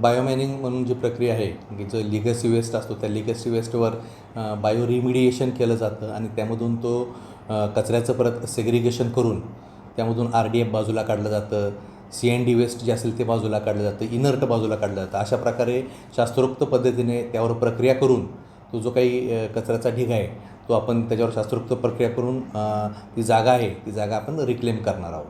बायोमॅनिंग म्हणून जी प्रक्रिया आहे की जो लिगसी वेस्ट असतो त्या लिगसी वेस्टवर बायो रिमिडिएशन केलं जातं आणि त्यामधून तो कचऱ्याचं परत सेग्रिगेशन करून त्यामधून आर डी एफ बाजूला काढलं जातं सी एन डी वेस्ट जे असेल ते बाजूला काढलं जातं इनर्ट बाजूला काढलं जातं. अशा प्रकारे शास्त्रोक्त पद्धतीने त्यावर प्रक्रिया करून तो जो काही कचऱ्याचा ढिग आहे तो आपण त्याच्यावर शास्त्रोक्त प्रक्रिया करून ती जागा आहे ती जागा आपण रिक्लेम करणार आहोत.